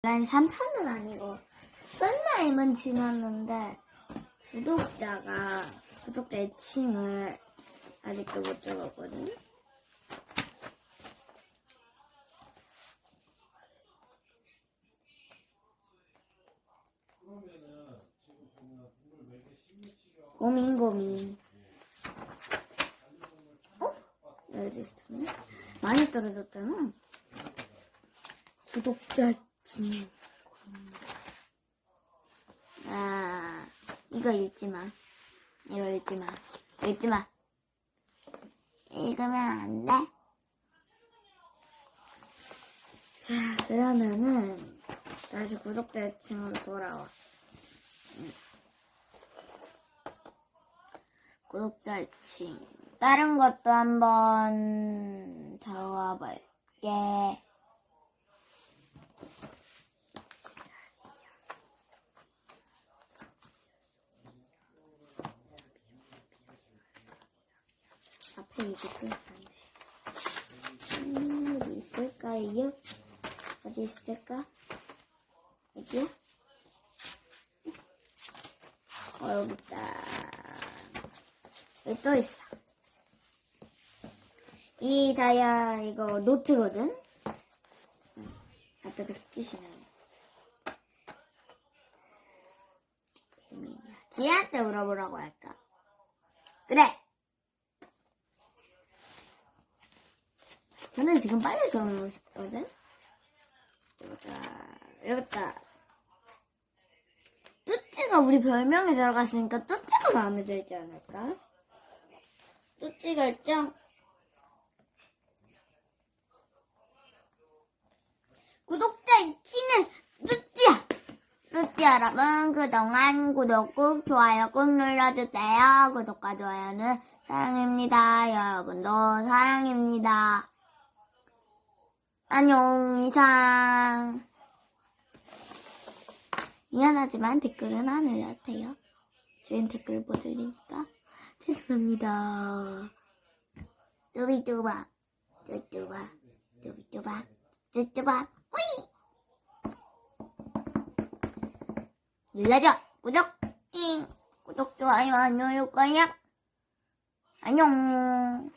난 3편은 아니고 썬라임은 지났는데 구독자가 구독자 애칭을 아직도 못 적었거든요. 고민 고민. 어? 여기도 있었네. 많이 떨어졌잖아. 구독자 진. 아, 이거 읽지 마. 이거 읽지 마. 읽지 마. 읽으면 안 돼. 자, 그러면은 다시 구독자 층으로 돌아와. 음. 구독자 층. 다른 것도 한번 적어볼게. 또 있던데. 음, 어디 있을까요? 어디 있을까? 여기야? 어, 여기 있다. 여기 또 있어. 이 다이아, 이거 노트거든? 응. 앞에 스키시네. 고민이야. 지한테 물어보라고 할까? 그래! 저는 지금 빨리 정하고 싶거든? 여기다, 여기다. 뚜찌가 우리 별명에 들어갔으니까 뚜찌가 마음에 들지 않을까? 뚜찌 결정. 구독자 이치는 뚜찌야! 뚜찌 여러분, 그동안 구독 꾹, 좋아요 꾹 눌러주세요. 구독과 좋아요는 사랑입니다. 여러분도 사랑입니다. 안녕, 이상. 미안하지만 댓글은 안 올려도돼요. 저희는 댓글 못 올리니까 죄송합니다. 뚜비뚜바, 뚜뚜바, 뚜비뚜바, 뚜뚜바, 꾸이! 눌러줘, 구독, 잉! 구독, 좋아요, 안 누를 거야? 안녕.